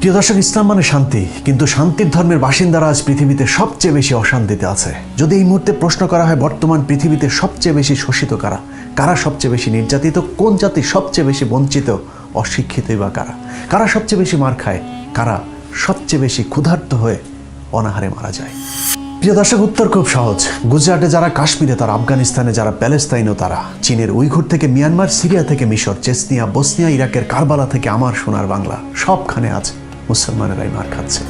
প্রিয় দর্শক, ইসলাম মানে শান্তি, কিন্তু শান্তির ধর্মের বাসিন্দারা আজ পৃথিবীতে সবচেয়ে বেশি অশান্তিতে আছে। যদি এই মুহূর্তে প্রশ্ন করা হয়, বর্তমান পৃথিবীতে সবচেয়ে বেশি শোষিত কারা? কারা সবচেয়ে বেশি নির্যাতিত? কোন জাতি সবচেয়ে বেশি বঞ্চিত অশিক্ষিতই বা কারা? কারা সবচেয়ে বেশি মার খায়? কারা সবচেয়ে বেশি ক্ষুধার্ত হয়ে অনাহারে মারা যায়? প্রিয় দর্শক, উত্তর খুব সহজ। গুজরাটে যারা, কাশ্মীরে তারা, আফগানিস্তানে যারা, প্যালেস্তাইনও তারা। চীনের উইঘুর থেকে মিয়ানমার, সিরিয়া থেকে মিশর, চেসনিয়া, বসনিয়া, ইরাকের কারবালা থেকে আমার সোনার বাংলা। সবখানে আজ মুসলমানেরাই মার খাচ্ছে।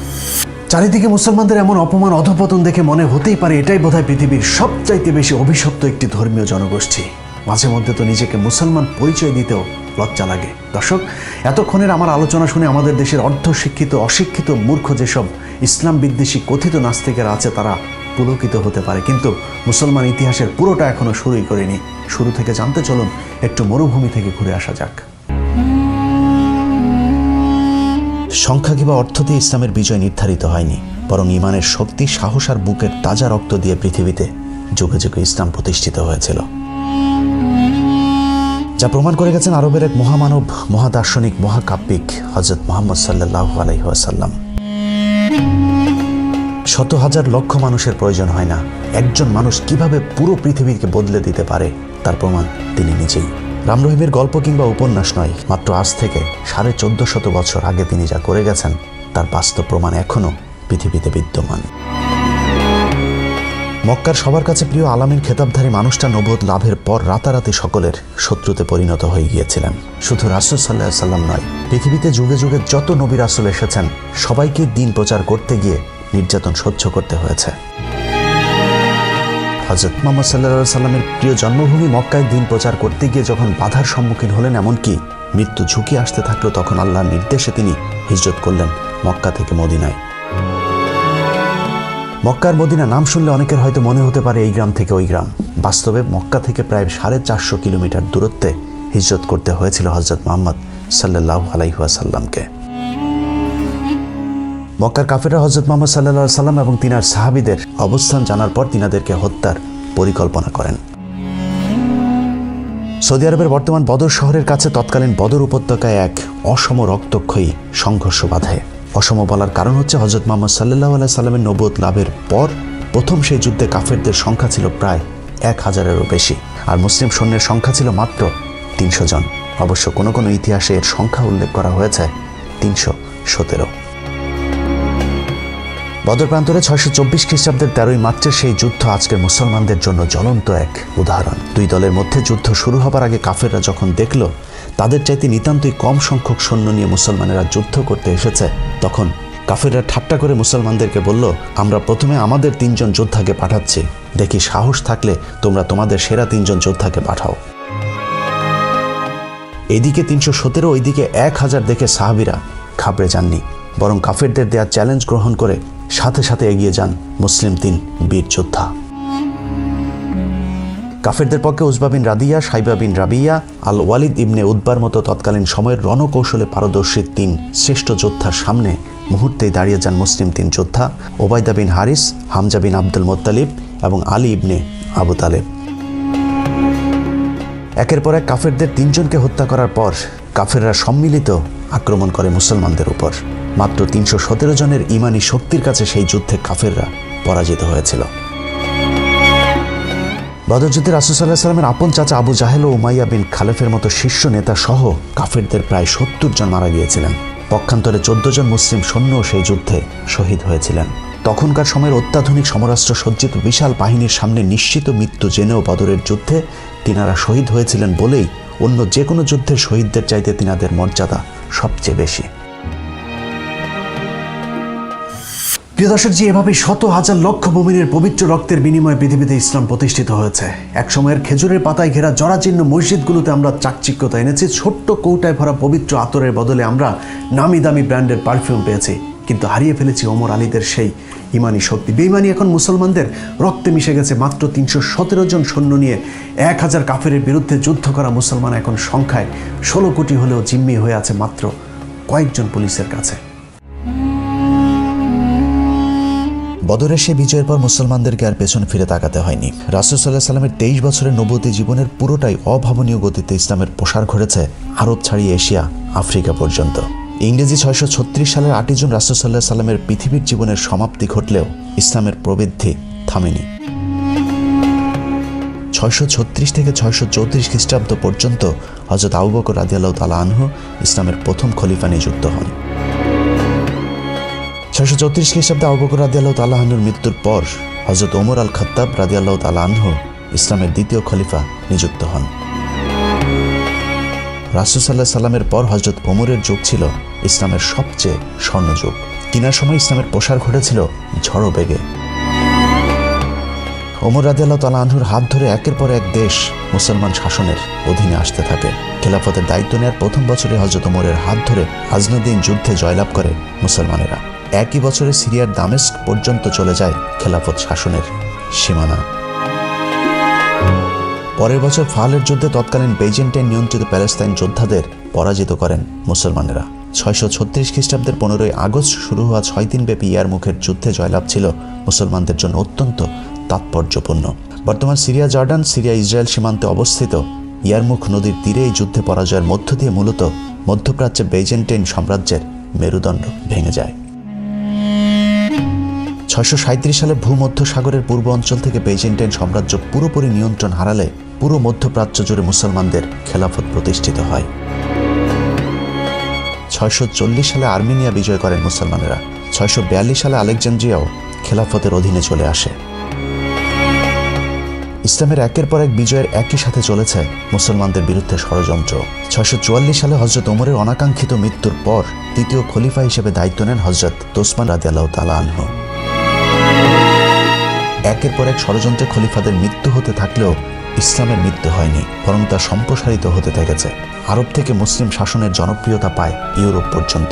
চারিদিকে মুসলমানদের এমন অপমান, অধপতন দেখে মনে হতেই পারে এটাই বোধহয় পৃথিবীর সবচাইতে বেশি অভিশপ্ত একটি ধর্মীয় জনগোষ্ঠী। মাঝে মধ্যে তো নিজেকে মুসলমান পরিচয় দিতেও লজ্জা লাগে। দর্শক, এতক্ষণের আমার আলোচনা শুনে আমাদের দেশের অর্ধশিক্ষিত, অশিক্ষিত মূর্খ যেসব ইসলাম বিদ্বেষী কথিত নাস্তিকেরা আছে, তারা পুলকিত হতে পারে। কিন্তু মুসলমান ইতিহাসের পুরোটা এখনও শুরুই করেনি। শুরু থেকে জানতে চলুন, একটু মরুভূমি থেকে ঘুরে আসা যাক। সংখ্যা কিংবা অর্থ দিয়ে ইসলামের বিজয় নির্ধারিত হয়নি, বরং ইমানের শক্তি, সাহস আর বুকের তাজা রক্ত দিয়ে পৃথিবীতে যুগে যুগে ইসলাম প্রতিষ্ঠিত হয়েছিল। যা প্রমাণ করে গেছেন আরবের এক মহামানব, মহাদার্শনিক, মহাকাব্যিক হজরত মোহাম্মদ সাল্লাহ আলাইসাল্লাম শত হাজার লক্ষ মানুষের প্রয়োজন হয় না, একজন মানুষ কীভাবে পুরো পৃথিবীকে বদলে দিতে পারে, তার প্রমাণ তিনি নিজেই। রাম রহিমের গল্প কিংবা উপন্যাস নয়, মাত্র আজ থেকে সাড়ে চোদ্দ শত বছর আগে তিনি যা করে গেছেন, তার বাস্তব প্রমাণ এখনও পৃথিবীতে বিদ্যমান। মক্কার সবার কাছে প্রিয় আলামিন খেতাবধারী মানুষটা নবোধ লাভের পর রাতারাতি সকলের শত্রুতে পরিণত হয়ে গিয়েছিলেন। শুধু রাসুল সাল্লাহ সাল্লাম নয়, পৃথিবীতে যুগে যুগে যত নবী রাসুল এসেছেন, সবাইকে দিন প্রচার করতে গিয়ে নির্যাতন সহ্য করতে হয়েছে। হজরত মোহাম্মদ সাল্লা সাল্লামের প্রিয় জন্মভূমি মক্কায় দিন প্রচার করতে গিয়ে যখন বাধার সম্মুখীন হলেন, এমনকি মৃত্যু ঝুঁকি আসতে থাকল তখন আল্লাহর নির্দেশে তিনি হিজরত করলেন মক্কা থেকে মদিনায়। মক্কার মদিনা নাম শুনলে অনেকের হয়তো মনে হতে পারে এই গ্রাম থেকে ওই গ্রাম। বাস্তবে মক্কা থেকে প্রায় সাড়ে চারশো কিলোমিটার দূরত্বে হিজরত করতে হয়েছিল হজরত মোহাম্মদ সাল্লাহ আলাইহাসাল্লামকে মক্কার কাফেরা হজরত মোহাম্মদ সাল্লাহ সাল্লাম এবং তিনার সাহাবিদের অবস্থান জানার পর তিনাদেরকে হত্যার পরিকল্পনা করেন। সৌদি আরবের বর্তমান বদর শহরের কাছে তৎকালীন বদর উপত্যকায় এক অসম রক্তক্ষয়ী সংঘর্ষ বাধায় অসম বলার কারণ হচ্ছে হজরত মোহাম্মদ সাল্লাহ আলাই সাল্লামের নবুয়ত লাভের পর প্রথম সেই যুদ্ধে কাফেরদের সংখ্যা ছিল প্রায় এক হাজারেরও বেশি, আর মুসলিম সৈন্যের সংখ্যা ছিল মাত্র তিনশো জন। অবশ্য কোনো কোনো ইতিহাসে এর সংখ্যা উল্লেখ করা হয়েছে তিনশো সতেরো। বদর প্রান্তরে ছয়শো চব্বিশ খ্রিস্টাব্দের তেরোই মার্চের সেই যুদ্ধ আজকের মুসলমানদের জন্য জ্বলন্ত এক উদাহরণ। দুই দলের মধ্যে যুদ্ধ শুরু হবার আগে কাফেররা যখন দেখল, তাদের চাইতে নিতান্তই কম সংখ্যক সৈন্য নিয়ে মুসলমানেরা যুদ্ধ করতে এসেছে, তখন কাফেররা ঠাট্টা করে মুসলমানদেরকে বলল, আমরা প্রথমে আমাদের তিনজন যোদ্ধাকে পাঠাচ্ছি। দেখি সাহস থাকলে তোমরা তোমাদের সেরা তিনজন যোদ্ধাকে পাঠাও। এদিকে তিনশো সতেরো, ওইদিকে এক হাজার দেখে সাহাবিরা খাবড়ে যাননি, বরং কাফেরদের দেয়া চ্যালেঞ্জ গ্রহণ করে সাথে সাথে এগিয়ে যান মুসলিম তিন বীর যোদ্ধা। কাফেরদের পক্ষে উজবা বিন রাদিয়া, সাইবা বিন রাবিয়া আল ওয়ালিদ ইবনে উদ্বার মতো তৎকালীন সময়ের রণকৌশলে পারদর্শী তিন শ্রেষ্ঠ যোদ্ধার সামনে মুহূর্তেই দাঁড়িয়ে যান মুসলিম তিন যোদ্ধা ওবায়দা বিন হারিস, হামজা বিন আব্দুল মোত্তালিব এবং আলী ইবনে আবু তালেব। একের পর এক কাফেরদের তিনজনকে হত্যা করার পর কাফেররা সম্মিলিত আক্রমণ করে মুসলমানদের উপর। মাত্র তিনশো সতেরো জনের ইমানি শক্তির কাছে সেই যুদ্ধে কাফেররা পরাজিত হয়েছিল। বদরযুদ্ধে রাসুসাল্লাহ সাল্লামের আপন চাচা আবু জাহেল ও উমাইয়া বিন খালেফের মতো শীর্ষ নেতা সহ কাফেরদের প্রায় সত্তর জন মারা গিয়েছিলেন। পক্ষান্তরে চোদ্দ জন মুসলিম সৈন্য সেই যুদ্ধে শহীদ হয়েছিলেন। তখনকার সময়ের অত্যাধুনিক সমরাস্ত্র সজ্জিত বিশাল বাহিনীর সামনে নিশ্চিত মৃত্যু জেনেও বদরের যুদ্ধে তিনারা শহীদ হয়েছিলেন বলেই অন্য যে কোনো যুদ্ধের শহীদদের চাইতে তিনাদের মর্যাদা সবচেয়ে বেশি। প্রিয় দর্শক জি, এভাবে শত হাজার লক্ষ মুমিনের পবিত্র রক্তের বিনিময়ে পৃথিবীতে ইসলাম প্রতিষ্ঠিত হয়েছে। এক সময়ের খেজুরের পাতায় ঘেরা জরাজীর্ণ মসজিদগুলোতে আমরা চাকচিক্যতা এনেছি, ছোট্ট কৌটায় ভরা পবিত্র আতরের বদলে আমরা নামি দামি ব্র্যান্ডের পারফিউম পেয়েছি। কিন্তু হারিয়ে ফেলেছি ওমর আলীদের সেই ইমানি শক্তি। বেইমানি এখন মুসলমানদের রক্তে মিশে গেছে মাত্র তিনশো সতেরো জন সৈন্য নিয়ে এক হাজার কাফেরের বিরুদ্ধে যুদ্ধ করা মুসলমান এখন সংখ্যায় ষোলো কোটি হলেও জিম্মি হয়ে আছে মাত্র কয়েকজন পুলিশের কাছে। বদরের সে বিজয়ের পর মুসলমানদেরকে আর পেছন ফিরে তাকাতে হয়নি। রাসুল সাল্লাহ সাল্লামের তেইশ বছরের নবতী জীবনের পুরোটাই অভাবনীয় গতিতে ইসলামের প্রসার ঘটেছে আরব ছাড়িয়ে এশিয়া, আফ্রিকা পর্যন্ত। ইংরেজি ছয়শো ছত্রিশ সালের আটই জুন রাসুসাল্লাহ সাল্লামের পৃথিবীর জীবনের সমাপ্তি ঘটলেও ইসলামের প্রবৃদ্ধি থামেনি। ছয়শো ছত্রিশ থেকে ছয়শো চৌত্রিশ খ্রিস্টাব্দ পর্যন্ত হজরত আবু বকর তালা আনহু ইসলামের প্রথম খলিফা নিযুক্ত হন। ছয়শো চৌত্রিশ খ্রিস্টাব্দে আবু বকর রাদিয়াল্লাহ তালা মৃত্যুর পর হজরত ওমর আল খত্তাব তালা আনহু ইসলামের দ্বিতীয় খলিফা নিযুক্ত হন। রাসুসাল্লাহ সাল্লামের পর হজরত ওমরের যুগ ছিল ইসলামের সবচেয়ে স্বর্ণযুগ কিনার সময় ইসলামের প্রসার ঘটেছিল ঝড়ো বেগে। ওমর রাদিয়াল্লাহ তালা আনহুর হাত ধরে একের পর এক দেশ মুসলমান শাসনের অধীনে আসতে থাকে। খেলাফতের দায়িত্ব নেওয়ার প্রথম বছরে হজরত ওমরের হাত ধরে আজনদিন যুদ্ধে জয়লাভ করে মুসলমানেরা। একই বছরে সিরিয়ার দামেস্ক পর্যন্ত চলে যায় খেলাফত শাসনের সীমানা। পরের বছর ফালের যুদ্ধে তৎকালীন বেজেন্টাইন নিয়ন্ত্রিত প্যালেস্তাইন যোদ্ধাদের পরাজিত করেন মুসলমানেরা। ছয়শো ছত্রিশ খ্রিস্টাব্দের পনেরোই আগস্ট শুরু হওয়া ছয় দিনব্যাপী ইয়ারমুখের যুদ্ধে জয়লাভ ছিল মুসলমানদের জন্য অত্যন্ত তাৎপর্যপূর্ণ। বর্তমান সিরিয়া জর্ডান, সিরিয়া ইসরায়েল সীমান্তে অবস্থিত। ইয়ারমুখ নদীর তীরে এই যুদ্ধে পরাজয়ের মধ্য দিয়ে মূলত মধ্যপ্রাচ্যে বেজেন্টাইন সাম্রাজ্যের মেরুদণ্ড ভেঙে যায়। ছয়শো সালে ভূমধ্য সাগরের পূর্ব অঞ্চল থেকে বেজেন্টাইন সাম্রাজ্য পুরোপুরি নিয়ন্ত্রণ হারালে পুরো মধ্যপ্রাচ্য জুড়ে মুসলমানদের খেলাফত প্রতিষ্ঠিত হয়। ছয়শো চল্লিশ সালে আর্মেনিয়া বিজয় করেন মুসলমানেরা। ছয়শো বিয়াল্লিশ সালে আলেকজান্দ্রিয়াও খেলাফতের অধীনে চলে আসে। ইসলামের একের পর এক বিজয়ের একই সাথে চলেছে মুসলমানদের বিরুদ্ধে ষড়যন্ত্র। ছয়শো চুয়াল্লিশ সালে হজরত ওমরের অনাকাঙ্ক্ষিত মৃত্যুর পর তৃতীয় খলিফা হিসেবে দায়িত্ব নেন হজরত তোসমান রাদিয়াল্লাহ তালা আনহু। একের পর এক ষড়যন্ত্রে খলিফাদের মৃত্যু হতে থাকলেও ইসলামের মৃত্যু হয়নি, বরং তা সম্প্রসারিত হতে থেকেছে। আরব থেকে মুসলিম শাসনের জনপ্রিয়তা পায় ইউরোপ পর্যন্ত।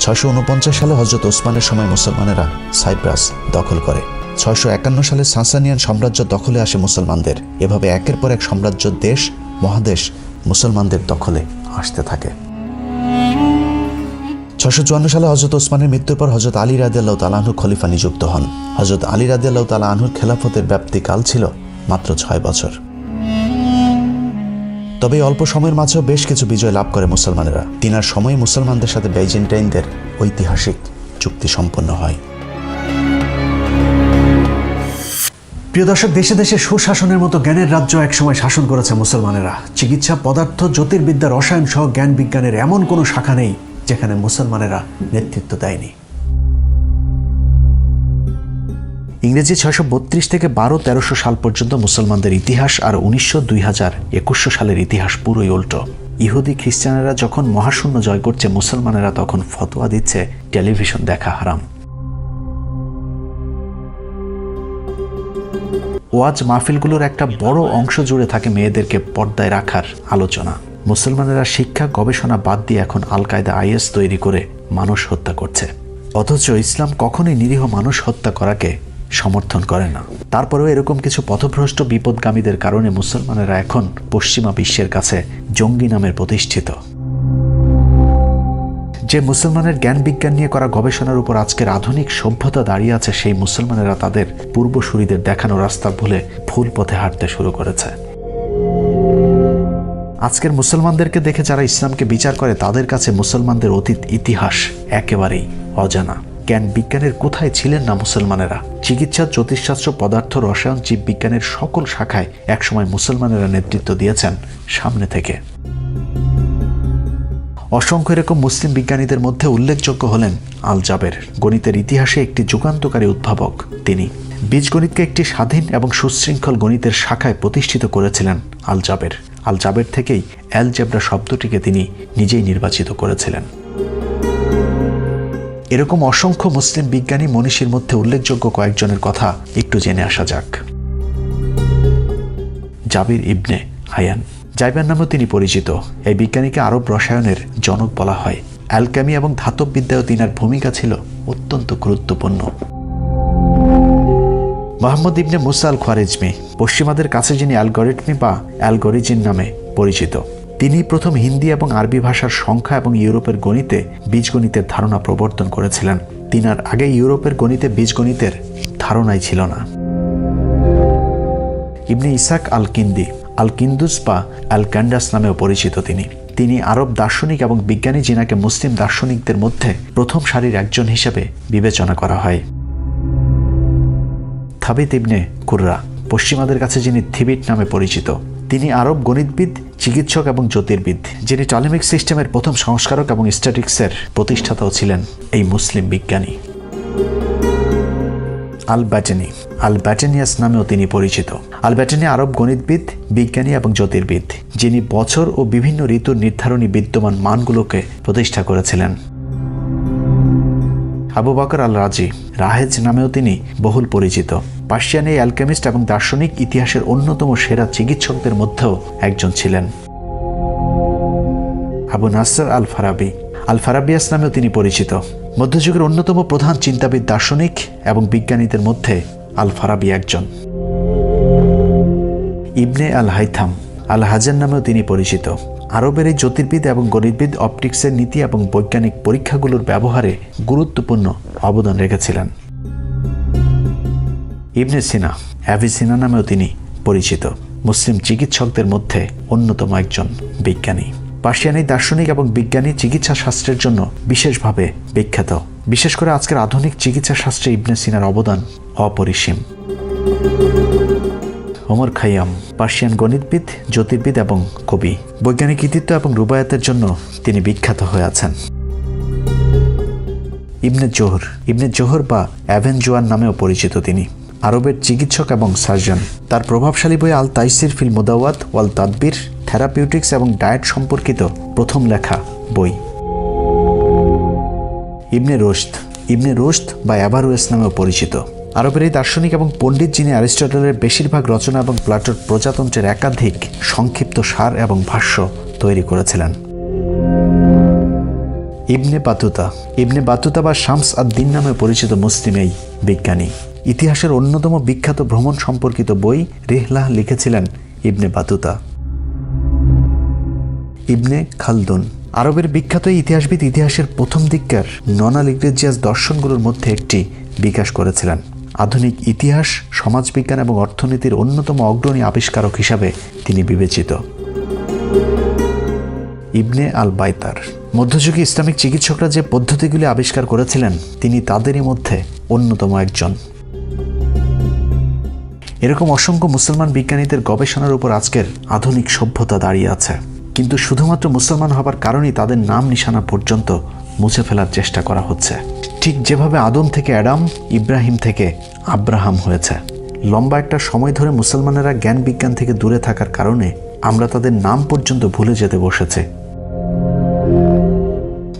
ছয়শো উনপঞ্চাশ সালে হজরত ওসমানের সময় মুসলমানেরা সাইপ্রাস দখল করে। ছয়শো একান্ন সালে সাসানিয়ান সাম্রাজ্য দখলে আসে মুসলমানদের। এভাবে একের পর এক সাম্রাজ্য দেশ, মহাদেশ মুসলমানদের দখলে আসতে থাকে। ছশো চুয়ান্ন সালে হজরত ওসমানের মৃত্যুর পর হজরত আলী রাদিয়াল্লাহ তালাহুর খলিফা নিযুক্ত হন। হজরত আলী রাদিয়াল্লাহ তালা আনহুর খেলাফতের ব্যাপ্তিকাল ছিল মাত্র ছয় বছর। তবে অল্প সময়ের মাঝেও বেশ কিছু বিজয় লাভ করে মুসলমানেরা। তিনার সময়ে মুসলমানদের সাথে বেইজেন্টাইনদের ঐতিহাসিক চুক্তি সম্পন্ন হয়। প্রিয় দর্শক, দেশে দেশে সুশাসনের মতো জ্ঞানের রাজ্য একসময় শাসন করেছে মুসলমানেরা। চিকিৎসা, পদার্থ, জ্যোতির্বিদ্যা, রসায়ন সহ জ্ঞান বিজ্ঞানের এমন কোনো শাখা নেই যেখানে মুসলমানেরা নেতৃত্ব দেয়নি। ইংরেজি ছয়শো বত্রিশ থেকে বারো, তেরোশো সাল পর্যন্ত মুসলমানদের ইতিহাস আর উনিশশো দুই হাজার একুশশো সালের ইতিহাস পুরোই উল্টো। ইহুদি খ্রিস্টানেরা যখন মহাশূন্য জয় করছে, মুসলমানেরা তখন ফতোয়া দিচ্ছে, টেলিভিশন দেখা হারাম। ওয়াজ মাহফিলগুলোর একটা বড় অংশ জুড়ে থাকে মেয়েদেরকে পর্দায় রাখার আলোচনা। মুসলমানেরা শিক্ষা, গবেষণা বাদ দিয়ে এখন আল কায়দা আইএস তৈরি করে মানুষ হত্যা করছে। অথচ ইসলাম কখনোই নিরীহ মানুষ হত্যা করাকে সমর্থন করে না। তারপরেও এরকম কিছু পথভ্রষ্ট, বিপদগামীদের কারণে মুসলমানেরা এখন পশ্চিমা বিশ্বের কাছে জঙ্গি নামের প্রতিষ্ঠিত। যে মুসলমানের জ্ঞান বিজ্ঞান নিয়ে করা গবেষণার উপর আজকের আধুনিক সভ্যতা দাঁড়িয়ে আছে, সেই মুসলমানেরা তাদের পূর্বসূরিদের দেখানো রাস্তা ভুলে ভুল পথে হাঁটতে শুরু করেছে। আজকের মুসলমানদেরকে দেখে যারা ইসলামকে বিচার করে, তাদের কাছে মুসলমানদের অতীত ইতিহাস একেবারেই অজানা। জ্ঞান বিজ্ঞানের কোথায় ছিলেন না মুসলমানেরা? চিকিৎসা, জ্যোতিষশাস্ত্র, পদার্থ, রসায়ন, জীববিজ্ঞানের সকল শাখায় একসময় মুসলমানেরা নেতৃত্ব দিয়েছেন সামনে থেকে। অসংখ্য এরকম মুসলিম বিজ্ঞানীদের মধ্যে উল্লেখযোগ্য হলেন আল জাবের গণিতের ইতিহাসে একটি যুগান্তকারী উদ্ভাবক তিনি। বীজগণিতকে একটি স্বাধীন এবং সুশৃঙ্খল গণিতের শাখায় প্রতিষ্ঠিত করেছিলেন আল জাবের আল জাবের থেকেই অ্যালজেব্রা শব্দটিকে তিনি নিজেই নির্বাচিত করেছিলেন। এরকম অসংখ্য মুসলিম বিজ্ঞানী মনীষীর মধ্যে উল্লেখযোগ্য কয়েকজনের কথা একটু জেনে আসা যাক। জাবির ইবনে হায়ান। জাইবার নামেও তিনি পরিচিত। এই বিজ্ঞানীকে আরব রসায়নের জনক বলা হয়। অ্যালকামি এবং ধাতব বিদ্যায়ও তিনার ভূমিকা ছিল অত্যন্ত গুরুত্বপূর্ণ। মোহাম্মদ ইবনে মুসাল খোয়ারেজমি পশ্চিমাদের কাছে যিনি অ্যালগরিটমি বা অ্যালগরিজিন নামে পরিচিত, তিনি প্রথম হিন্দি এবং আরবি ভাষার সংখ্যা এবং ইউরোপের গণিতে বীজগণিতের ধারণা প্রবর্তন করেছিলেন। তিনার আগে ইউরোপের গণিতে বীজগণিতের ধারণাই ছিল না। ইবনে ইসাক আল কিন্দি আল কিন্দুস বা আল ক্যান্ডাস নামেও পরিচিত তিনি। তিনি আরব দার্শনিক এবং বিজ্ঞানী যিনাকে মুসলিম দার্শনিকদের মধ্যে প্রথম সারির একজন হিসেবে বিবেচনা করা হয়। থাবিত ইবনে কুররা, পশ্চিমাদের কাছে যিনি থিবিট নামে পরিচিত, তিনি আরব গণিতবিদ, চিকিৎসক এবং জ্যোতির্বিদ, যিনি টলেমিক সিস্টেমের প্রথম সংস্কারক এবং স্ট্যাটিক্সের প্রতিষ্ঠাতাও ছিলেন এই মুসলিম বিজ্ঞানী। আল ব্যাটেনি আল ব্যাটেনিয়াস নামেও তিনি পরিচিত। আল ব্যাটেনি আরব গণিতবিদ, বিজ্ঞানী এবং জ্যোতির্বিদ, যিনি বছর ও বিভিন্ন ঋতুর নির্ধারণী বিদ্যমান মানগুলোকে প্রতিষ্ঠা করেছিলেন। আবু বকর আল রাজি রাহেজ নামেও তিনি বহুল পরিচিত। পার্সিয়ান এই অ্যালকেমিস্ট এবং দার্শনিক ইতিহাসের অন্যতম সেরা চিকিৎসকদের মধ্যেও একজন ছিলেন। আবু নাসর আল ফারাবি আল ফারাবিয়াস নামেও তিনি পরিচিত। মধ্যযুগের অন্যতম প্রধান চিন্তাবিদ দার্শনিক এবং বিজ্ঞানীদের মধ্যে আল ফারাবি একজন। ইবনে আল হাইথাম আল হাজার নামেও তিনি পরিচিত। আরবের এই জ্যোতির্বিদ এবং গণিতবিদ অপটিক্সের নীতি এবং বৈজ্ঞানিক পরীক্ষাগুলোর ব্যবহারে গুরুত্বপূর্ণ অবদান রেখেছিলেন। ইবনে সিনা অ্যাভিসিনা নামেও তিনি পরিচিত। মুসলিম চিকিৎসকদের মধ্যে অন্যতম একজন বিজ্ঞানী। পার্সিয়ানি দার্শনিক এবং বিজ্ঞানী চিকিৎসা শাস্ত্রের জন্য বিশেষভাবে বিখ্যাত। বিশেষ করে আজকের আধুনিক চিকিৎসা শাস্ত্রে ইবনে সিনার অবদান অপরিসীম। ওমর খাইয়াম পার্সিয়ান গণিতবিদ, জ্যোতির্বিদ এবং কবি। বৈজ্ঞানিক কৃতিত্ব এবং রুবায়াতের জন্য তিনি বিখ্যাত হয়ে আছেন। ইবনে জোহর ইবনে জোহর বা অ্যাভেনজোয়ান নামেও পরিচিত তিনি। আরবের চিকিৎসক এবং সার্জন। তার প্রভাবশালী বই আল তাইসির ফিল মুদাওয়াত, ওয়াল তাদবির, থেরাপিউটিক্স এবং ডায়েট সম্পর্কিত প্রথম লেখা বই। ইবনে রোস্ত ইবনে রোস্ত বা অ্যাভারোয়েস নামেও পরিচিত। আরবের এই দার্শনিক এবং পণ্ডিত যিনি অ্যারিস্টটলের বেশিরভাগ রচনা এবং প্লাটোর প্রজাতন্ত্রের একাধিক সংক্ষিপ্ত সার এবং ভাষ্য তৈরি করেছিলেন। ইবনে বাতুতা ইবনে বাতুতা বা শামস আদ দিন নামে পরিচিত মুসলিম এই বিজ্ঞানী। ইতিহাসের অন্যতম বিখ্যাত ভ্রমণ সম্পর্কিত বই রেহলাহ লিখেছিলেন ইবনে বাতুতা। ইবনে খালদুন। আরবের বিখ্যাত ইতিহাসবিদ ইতিহাসের প্রথম দিককার ননা লিগ্রেজিয়াস দর্শনগুলোর মধ্যে একটি বিকাশ করেছিলেন। আধুনিক ইতিহাস, সমাজবিজ্ঞান এবং অর্থনীতির অন্যতম অগ্রণী আবিষ্কারক হিসাবে তিনি বিবেচিত। ইবনে আল বাইতার মধ্যযুগী ইসলামিক চিকিৎসকরা যে পদ্ধতিগুলি আবিষ্কার করেছিলেন, তিনি তাদেরই মধ্যে অন্যতম একজন। এরকম অসংখ্য মুসলমান বিজ্ঞানীদের গবেষণার উপর আজকের আধুনিক সভ্যতা দাঁড়িয়ে আছে। কিন্তু শুধুমাত্র মুসলমান হবার কারণেই তাদের নাম নিশানা পর্যন্ত মুছে ফেলার চেষ্টা করা হচ্ছে। ঠিক যেভাবে আদম থেকে অ্যাডাম, ইব্রাহিম থেকে আব্রাহাম হয়েছে। লম্বা একটা সময় ধরে মুসলমানেরা জ্ঞান বিজ্ঞান থেকে দূরে থাকার কারণে আমরা তাদের নাম পর্যন্ত ভুলে যেতে বসেছে।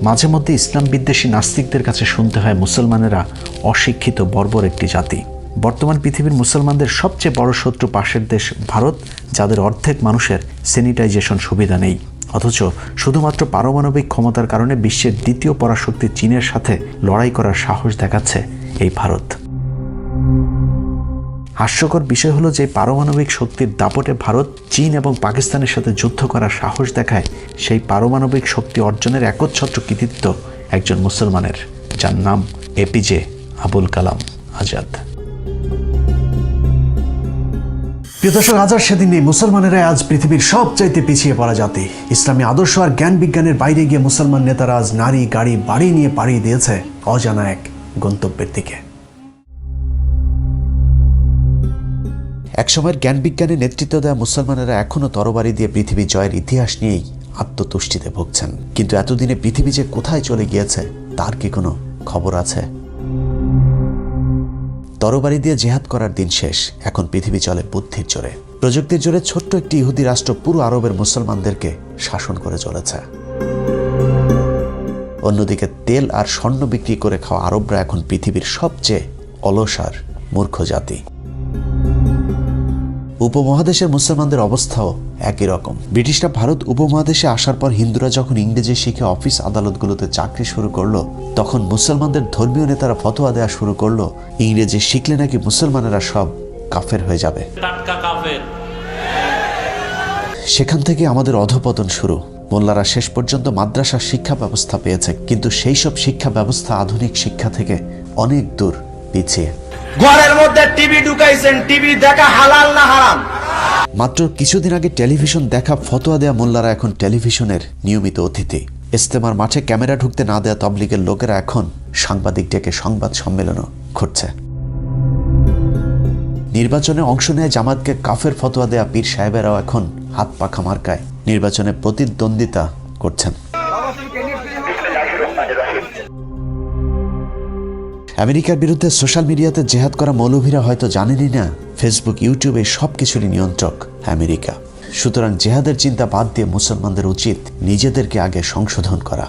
মাঝে মধ্যে ইসলাম বিদ্বেষী নাস্তিকদের কাছে শুনতে হয় মুসলমানেরা অশিক্ষিত, বর্বর একটি জাতি। বর্তমান পৃথিবীর মুসলমানদের সবচেয়ে বড় শত্রু পাশের দেশ ভারত, যাদের অর্ধেক মানুষের স্যানিটাইজেশন সুবিধা নেই। অথচ শুধুমাত্র পারমাণবিক ক্ষমতার কারণে বিশ্বের দ্বিতীয় পরাশক্তি চীনের সাথে লড়াই করার সাহস দেখাচ্ছে এই ভারত। হাস্যকর বিষয় হলো যে পারমাণবিক শক্তির দাপটে ভারত চীন এবং পাকিস্তানের সাথে যুদ্ধ করার সাহস দেখায় সেই পারমাণবিক শক্তি অর্জনের একচ্ছত্র কৃতিত্ব একজন মুসলমানের, যার নাম এপিজে আবুল কালাম আজাদ। প্রিয় দর্শক হাজার সেদিন নেই। মুসলমানেরা আজ পৃথিবীর সবচাইতে পিছিয়ে পড়া জাতি। ইসলামী আদর্শ আর জ্ঞান বিজ্ঞানের বাইরে গিয়ে মুসলমান নেতারা আজ নারী, গাড়ি, বাড়ি নিয়ে পাড়িয়ে দিয়েছে অজানা এক গন্তব্যের দিকে। একসময়ের জ্ঞান বিজ্ঞানে নেতৃত্ব দেওয়া মুসলমানেরা এখনও তরবারি দিয়ে পৃথিবী জয়ের ইতিহাস নিয়েই আত্মতুষ্টিতে ভুগছেন। কিন্তু এতদিনে পৃথিবী যে কোথায় চলে গিয়েছে, তার কি কোনো খবর আছে? তরবারি দিয়ে জেহাদ করার দিন শেষ। এখন পৃথিবী চলে বুদ্ধির জোরে। প্রযুক্তির জোরে ছোট্ট একটি ইহুদি রাষ্ট্র পুরো আরবের মুসলমানদেরকে শাসন করে চলেছে। অন্যদিকে তেল আর স্বর্ণ বিক্রি করে খাওয়া আরবরা এখন পৃথিবীর সবচেয়ে অলসার মূর্খ জাতি। উপমহাদেশের মুসলমানদের অবস্থাও একই রকম। ব্রিটিশরা ভারত উপমহাদেশে আসার পর হিন্দুরা যখন ইংরেজি শিখে অফিস আদালতগুলোতে চাকরি শুরু করল তখন মুসলমানদের ধর্মীয় নেতারা ফতোয়া দেওয়া শুরু করল ইংরেজি শিখলে নাকি মুসলমানেরা সব কাফের হয়ে যাবে। সেখান থেকে আমাদের অধপতন শুরু। মোল্লারা শেষ পর্যন্ত মাদ্রাসার শিক্ষা ব্যবস্থা পেয়েছে কিন্তু সেই সব শিক্ষা ব্যবস্থা আধুনিক শিক্ষা থেকে অনেক দূর পিছিয়ে। ঘরের মধ্যে টিভি ঢুকাইছেন টিভি দেখা হালাল না হারাম? মাত্র কিছুদিন আগে টেলিভিশন দেখা ফতোয়া দেয়া মোল্লারা এখন টেলিভিশনের নিয়মিত অতিথি। ইস্তেমার মাঠে ক্যামেরা ঢুকতে না দেয়া তবলিগের লোকেরা এখন সাংবাদিক ডেকে সংবাদ সম্মেলনও ঘটছে নির্বাচনে অংশ নেয় জামাতকে কাফের ফতোয়া দেয়া পীর সাহেবেরাও এখন হাত পাখা মার্কায় নির্বাচনে প্রতিদ্বন্দ্বিতা করছেন। আমেরিকার বিরুদ্ধে সোশ্যাল মিডিয়াতে জেহাদ করা মৌলভীরা হয়তো জানেনই না, ফেসবুক, ইউটিউবে সব কিছুরই নিয়ন্ত্রক আমেরিকা। সুতরাং জেহাদের চিন্তা বাদ দিয়ে মুসলমানদের উচিত নিজেদেরকে আগে সংশোধন করা।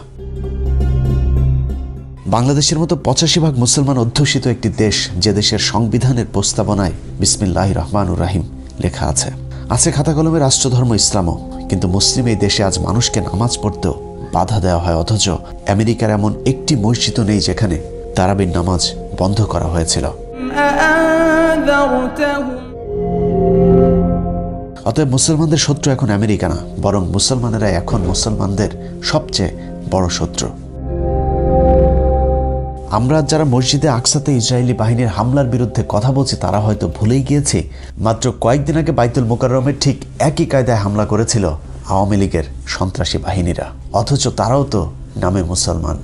বাংলাদেশের মতো পঁচাশি ভাগ মুসলমান অধ্যুষিত একটি দেশ যে দেশের সংবিধানের প্রস্তাবনায় বিসমিল্লাহ রহমানুর রাহিম লেখা আছে। আছে খাতা কলমে রাষ্ট্রধর্ম ইসলামও, কিন্তু মুসলিম এই দেশে আজ মানুষকে নামাজ পড়তেও বাধা দেওয়া হয়, অথচ আমেরিকার এমন একটি মসজিদও নেই যেখানে তারাবির নামাজ বন্ধ করা হয়েছিল। অতএব মুসলমানদের শত্রু এখন আমেরিকা না, বরং মুসলমানেরা এখন মুসলমানদের সবচেয়ে বড় শত্রু। আমরা যারা মসজিদে আকসাতে ইসরায়েলি বাহিনীর হামলার বিরুদ্ধে কথা বলছি, তারা হয়তো ভুলেই গিয়েছি, মাত্র কয়েকদিন আগে বাইতুল মোকাররমের ঠিক একই কায়দায় হামলা করেছিল আওয়ামী লীগের সন্ত্রাসী বাহিনীরা। অথচ তারাও তো নামে মুসলমান।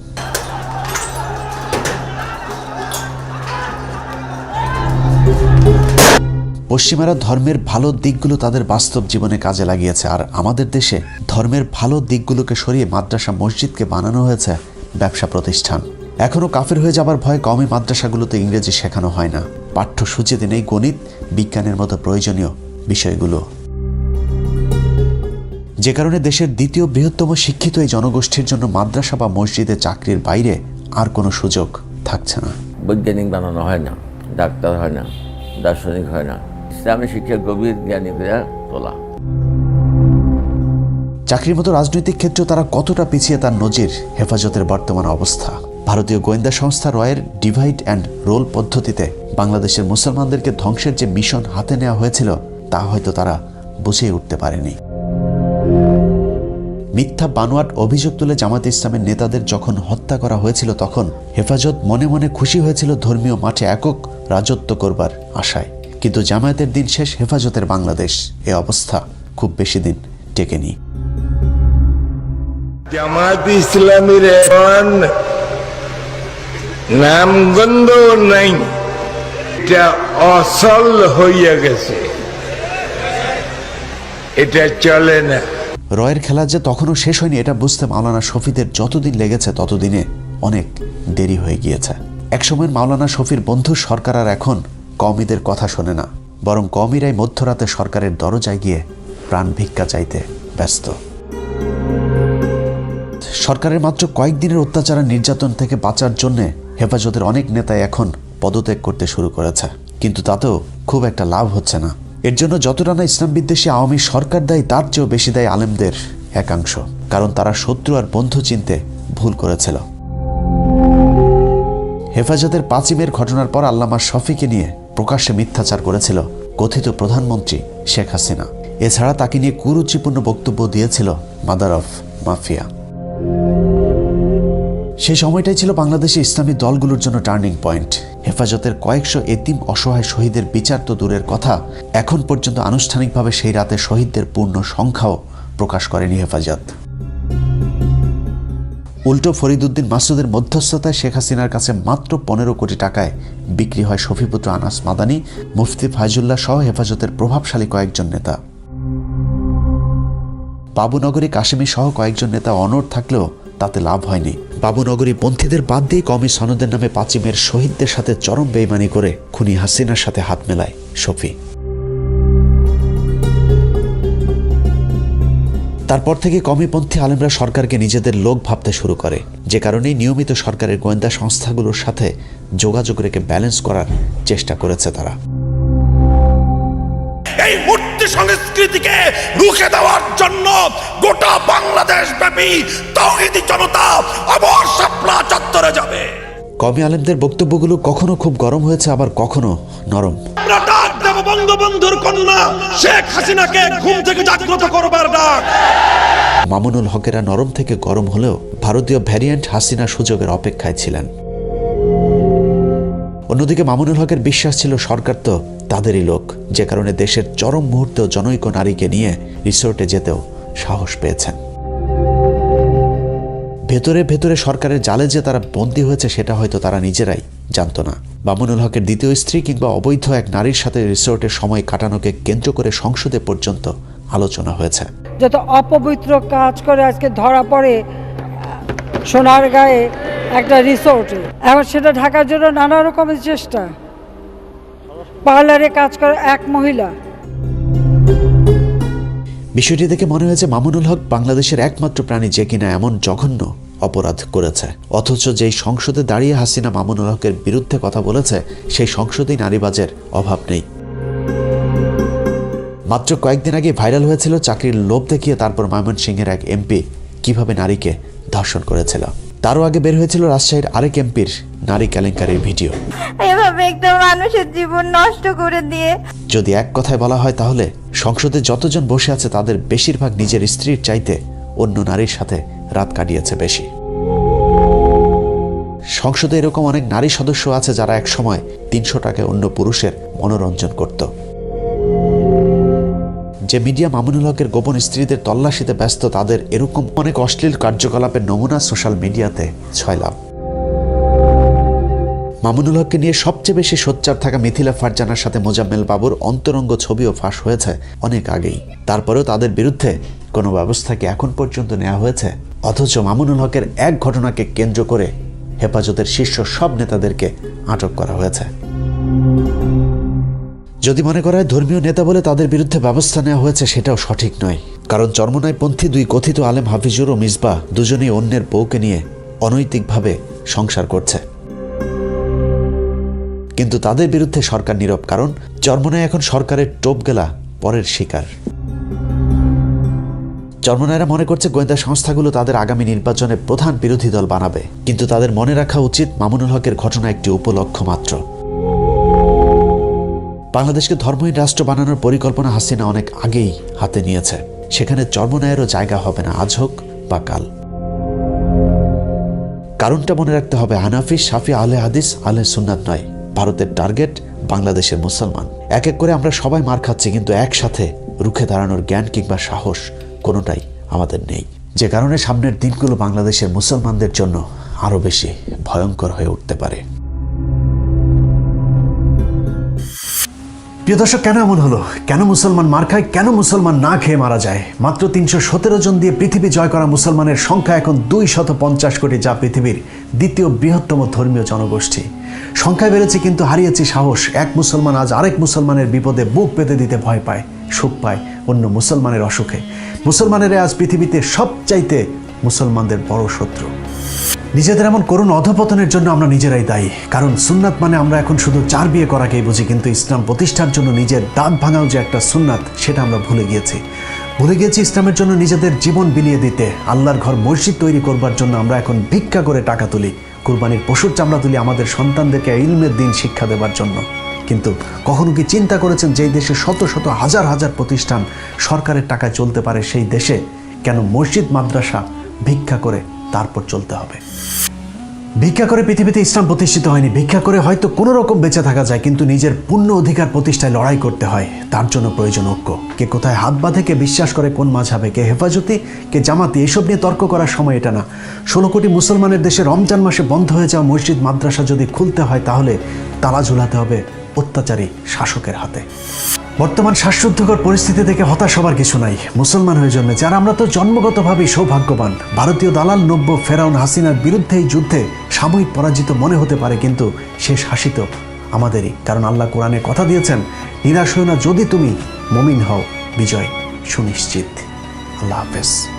পশ্চিমারা ধর্মের ভালো দিকগুলো তাদের বাস্তব জীবনে কাজে লাগিয়েছে, আর আমাদের দেশে ধর্মের ভালো দিকগুলোকে সরিয়ে মাদ্রাসা মসজিদকে বানানো হয়েছে ব্যবসা প্রতিষ্ঠান। এখনও কাফের হয়ে যাবার ভয় কমই মাদ্রাসাগুলোতে ইংরেজি শেখানো হয় না। পাঠ্যসূচিতে নেই গণিত, বিজ্ঞানের মতো প্রয়োজনীয় বিষয়গুলো। যে কারণে দেশের দ্বিতীয় বৃহত্তম শিক্ষিত এই জনগোষ্ঠীর জন্য মাদ্রাসা বা মসজিদে চাকরির বাইরে আর কোনো সুযোগ থাকছে না। বৈজ্ঞানিক বানানো হয় না, ডাক্তার হয় না, দার্শনিক হয় না। ইসলামী শিক্ষা গভীর জ্ঞানী করে তোলা। চাকরির মতো রাজনৈতিক ক্ষেত্রেও তারা কতটা পিছিয়ে তার নজির, হেফাজতের বর্তমান অবস্থা। ভারতীয় গোয়েন্দা সংস্থা রয়ের ডিভাইড অ্যান্ড রোল পদ্ধতিতে বাংলাদেশের মুসলমানদেরকে ধ্বংসের যে মিশন হাতে নেওয়া হয়েছিল, তা হয়তো তারা বুঝিয়ে উঠতে পারেনি। মিথ্যা বানোয়াট অভিযোগ তুলে জামাত ইসলামের নেতাদের যখন হত্যা করা হয়েছিল তখন হেফাজত মনে মনে খুশি হয়েছিল ধর্মীয় মাঠে একক রাজত্ব করবার আশায়। কিন্তু জামায়াতের দিন শেষ হেফাজতের বাংলাদেশ এ অবস্থা খুব বেশি দিন টেকেনি। জামাত ইসলামীর এখন নামগন্ধ নাই। এটা অসল হইয়া গেছে। এটা চলে না। রয়ের খেলা যে তখনও শেষ হয়নি এটা বুঝতে মাওলানা শফিদের যতদিন লেগেছে ততদিনে অনেক দেরি হয়ে গিয়েছে। একসময় মাওলানা শফির বন্ধু সরকার আর এখন কমিদের কথা শোনে না, বরং কমিরাই মধ্যরাতে সরকারের দরজায় গিয়ে প্রাণ ভিক্ষা চাইতে ব্যস্ত। সরকারের মাত্র কয়েকদিনের অত্যাচার আর নির্যাতন থেকে বাঁচার জন্য হেফাজতের অনেক নেতাই এখন পদত্যাগ করতে শুরু করেছে। কিন্তু তাতেও খুব একটা লাভ হচ্ছে না। এর জন্য যতটা না ইসলাম বিদ্বেষী আওয়ামী সরকার দেয়, তার চেয়েও বেশি দেয় আলেমদের একাংশ, কারণ তারা শত্রু আর বন্ধু চিনতে ভুল করেছিল। হেফাজতের পাঁচিমের ঘটনার পর আল্লামা শফিকে নিয়ে প্রকাশ্যে মিথ্যাচার করেছিল কথিত প্রধানমন্ত্রী শেখ হাসিনা। এছাড়া তাকে নিয়ে কুরুচিপূর্ণ বক্তব্য দিয়েছিল মাদার অফ মাফিয়া। সেই সময়টাই ছিল বাংলাদেশে ইসলামী দলগুলোর জন্য টার্নিং পয়েন্ট। হেফাজতের কয়েকশো এতিম অসহায় শহীদের বিচার তো দূরের কথা। এখন পর্যন্ত আনুষ্ঠানিকভাবে সেই রাতে শহীদদের পূর্ণ সংখ্যাও প্রকাশ করেনি হেফাজত। উল্টো ফরিদুদ্দিন মাসুদের মধ্যস্থতায় শেখ হাসিনার কাছে মাত্র পনেরো কোটি টাকায় বিক্রি হয় শফিপুত্র আনাস মাদানি, মুফতি ফাইজুল্লাহ সহ হেফাজতের প্রভাবশালী কয়েকজন নেতা। বাবুনগরী কাশেমি সহ কয়েকজন নেতা অনড় থাকলেও তাতে লাভ হয়নি। বাবুনগরী পন্থীদের বাদ দিয়ে কমি সনদের নামে পাচিমের শহীদদের সাথে চরম বেইমানি করে খুনি হাসিনার সাথে হাত মেলায় শফি। তারপর থেকে কমিপন্থী আলেমরা সরকারকে নিজেদের লোক ভাবতে শুরু করে। যে কারণে নিয়মিত সরকারের গোয়েন্দা সংস্থাগুলোর সাথে যোগাযোগ রেখে ব্যালেন্স করার চেষ্টা করেছে তারা। এই মূর্তি সংস্কৃতিকে রুখে দেওয়ার জন্য গোটা বাংলাদেশ ব্যাপী তৌহিদি জনতা আবার শাপলা চত্বরে যাবে। কমি আলেমদের বক্তব্যগুলো কখনো খুব গরম হয়েছে আবার কখনো নরম। বঙ্গবন্ধুর কন্যা শেখ হাসিনাকে ঘুম থেকে জাগ্রত করবার ডাক। মামুনুল হকেরা নরম থেকে গরম হলেও ভারতীয় ভ্যারিয়েন্ট হাসিনা সুযোগের অপেক্ষায় ছিলেন। অন্যদিকে মামুনুল হকের বিশ্বাস ছিল সরকার তো তাদেরই লোক। যে কারণে দেশের চরম মুহূর্তেও জনৈক নারীকে নিয়ে রিসোর্টে যেতেও সাহস পেয়েছেন। ভেতরে ভেতরে সরকারের জালে যে তারা বন্দী হয়েছে সেটা হয়তো তারা নিজেরাই জানতো না। মামুনুল হকের দ্বিতীয় স্ত্রী কিংবা অবৈধ এক নারীর সাথে রিসোর্টের সময় কাটানোকে কেন্দ্র করে সংসদে পর্যন্ত আলোচনা হয়েছে। যত অপবিত্র কাজ করে আজকে ধরা পড়ে সোনার গায়ে একটা রিসোর্টে এখন সেটা ঢাকার জন্য নানা রকমের চেষ্টা। পার্লারে কাজ করে এক মহিলা। বিষয়টি দেখে মনে হয়েছে মামুনুল হক বাংলাদেশের একমাত্র প্রাণী যে কিনা এমন জঘন্য অপরাধ করেছে। অথচ যেই সংসদে দাঁড়িয়ে হাসিনা মামুনুল হকের বিরুদ্ধে কথা বলেছে সেই সংসদেই নারীবাজের অভাব নেই। মাত্র কয়েকদিন আগে ভাইরাল হয়েছিল চাকরির লোভ দেখিয়ে তারপর ময়মনসিংহের এক এমপি কীভাবে নারীকে ধর্ষণ করেছিল। তারও আগে বের হয়েছিল রাজশাহীর আরেক এমপির নারী কেলেঙ্কারির ভিডিও। এভাবে একটা মানুষের জীবন নষ্ট করে দিয়ে। যদি এক কথায় বলা হয় তাহলে সংসদে যতজন বসে আছে তাদের বেশিরভাগ নিজের স্ত্রীর চাইতে অন্য নারীর সাথে রাত কাটিয়েছে বেশি। সংসদে এরকম অনেক নারী সদস্য আছে যারা এক সময় তিনশো টাকা অন্য পুরুষের মনোরঞ্জন করত। যে মিডিয়া মামুনুল হকের গোপন স্ত্রীদের তল্লাশিতে ব্যস্ত তাদের এরকম অনেক অশ্লীল কার্যকলাপের নমুনা সোশ্যাল মিডিয়াতে ছয়লাভ মামুনুল হককে নিয়ে সবচেয়ে বেশি সোচ্চার থাকা মিথিলা ফারজানার সাথে মোজাম্মেল বাবুর অন্তরঙ্গ ছবিও ফাঁস হয়েছে অনেক আগেই। তারপরেও তাদের বিরুদ্ধে কোনো ব্যবস্থা কি এখন পর্যন্ত নেওয়া হয়েছে। অথচ মামুনুল হকের এক ঘটনাকে কেন্দ্র করে হেফাজতের শীর্ষ সব নেতাদেরকে আটক করা হয়েছে। যদি মনে করা হয় ধর্মীয় নেতা বলে তাদের বিরুদ্ধে ব্যবস্থা নেওয়া হয়েছে, সেটাও সঠিক নয়। কারণ চর্মনায়পন্থী দুই কথিত আলেম হাফিজুর ও মিসবা দুজনেই অন্যের বউকে নিয়ে অনৈতিকভাবে সংসার করছে। কিন্তু তাদের বিরুদ্ধে সরকার নীরব, কারণ চর্মনায় এখন সরকারের টোপ গেলা পরের শিকার। চর্মনায়রা মনে করছে গোয়েন্দা সংস্থাগুলো তাদের আগামী নির্বাচনে প্রধান বিরোধী দল বানাবে, কিন্তু তাদের মনে রাখা উচিত মামুনুল হকের ঘটনা একটি উপলক্ষ মাত্র। বাংলাদেশকে ধর্মহীন রাষ্ট্র বানানোর পরিকল্পনা হাসিনা অনেক আগেই হাতে নিয়েছে। সেখানে চর্মনায়েরও জায়গা হবে না, আজ হোক বা কাল। কারণটা মনে রাখতে হবে হানাফি সাফি আলে হাদিস আলে সুন্নাত নয়। ভারতের টার্গেট বাংলাদেশের মুসলমান। এক এক করে আমরা সবাই মার খাচ্ছি, কিন্তু একসাথে রুখে দাঁড়ানোর জ্ঞান কিংবা সাহস কোনোটাই আমাদের নেই। যে কারণে সামনের দিনগুলো বাংলাদেশের মুসলমানদের জন্য আরও বেশি ভয়ঙ্কর হয়ে উঠতে পারে। প্রিয় দর্শক, কেন এমন হলো? কেন মুসলমান মার খায়? কেন মুসলমান না খেয়ে মারা যায়? মাত্র তিনশো সতেরো জন দিয়ে পৃথিবী জয় করা মুসলমানের সংখ্যা এখন দুই শত পঞ্চাশ কোটি, যা পৃথিবীর দ্বিতীয় বৃহত্তম ধর্মীয় জনগোষ্ঠী। সংখ্যায় বেড়েছে কিন্তু হারিয়েছে সাহস। এক মুসলমান আজ আরেক মুসলমানের বিপদে বুক পেতে দিতে ভয় পায়, সুখ পায় অন্য মুসলমানের অসুখে। মুসলমানেরা আজ পৃথিবীতে সবচাইতে মুসলমানদের বড় শত্রু। নিজেদের এমন করুণ অধপতনের জন্য আমরা নিজেরাই দায়ী। কারণ সুন্নাত মানে আমরা এখন শুধু চার বিয়ে করাকেই বুঝি, কিন্তু ইসলাম প্রতিষ্ঠার জন্য নিজের দাঁত ভাঙাও যে একটা সুন্নাত, সেটা আমরা ভুলে গিয়েছি। ভুলে গিয়েছি ইসলামের জন্য নিজেদের জীবন বিলিয়ে দিতে। আল্লাহর ঘর মসজিদ তৈরি করবার জন্য আমরা এখন ভিক্ষা করে টাকা তুলি, কুরবানির পশুর চামড়া তুলি আমাদের সন্তানদেরকে ইলমের দিন শিক্ষা দেবার জন্য। কিন্তু কখনো কি চিন্তা করেছেন যেই দেশে শত শত হাজার হাজার প্রতিষ্ঠান সরকারের টাকায় চলতে পারে সেই দেশে? কেন মসজিদ, মাদ্রাসা ভিক্ষা করে তারপর চলতে হবে। ভিক্ষা করে পৃথিবীতে ইসলাম প্রতিষ্ঠিত হয়নি। ভিক্ষা করে হয়তো কোনো রকম বেঁচে থাকা যায়, কিন্তু নিজের পূর্ণ অধিকার প্রতিষ্ঠায় লড়াই করতে হয়। তার জন্য প্রয়োজন ঐক্য। কে কোথায় হাত বাঁধে, কে বিশ্বাস করে কোন মাঝাবে কে হেফাজতি, কে জামাতি, এসব নিয়ে তর্ক করার সময় এটা না। ষোলো কোটি মুসলমানের দেশে রমজান মাসে বন্ধ হয়ে যাওয়া মসজিদ, মাদ্রাসা যদি খুলতে হয়, তাহলে তালা ঝুলাতে হবে অত্যাচারী শাসকের হাতে। বর্তমান শ্বাসরুদ্ধকর পরিস্থিতি থেকে হতাশ হবার কিছু নাই। মুসলমান হয়ে জন্মেছে। আর আমরা তো জন্মগতভাবেই সৌভাগ্যবান। ভারতীয় দালাল নব্য ফেরাউন হাসিনার বিরুদ্ধে এই যুদ্ধে সাময়িক পরাজিত মনে হতে পারে, কিন্তু সে শাসিত আমাদেরই। কারণ আল্লাহ কোরআনে কথা দিয়েছেন, নিরাশ হয়ে না যদি তুমি মমিন হও। বিজয় সুনিশ্চিত। আল্লাহ হাফেজ।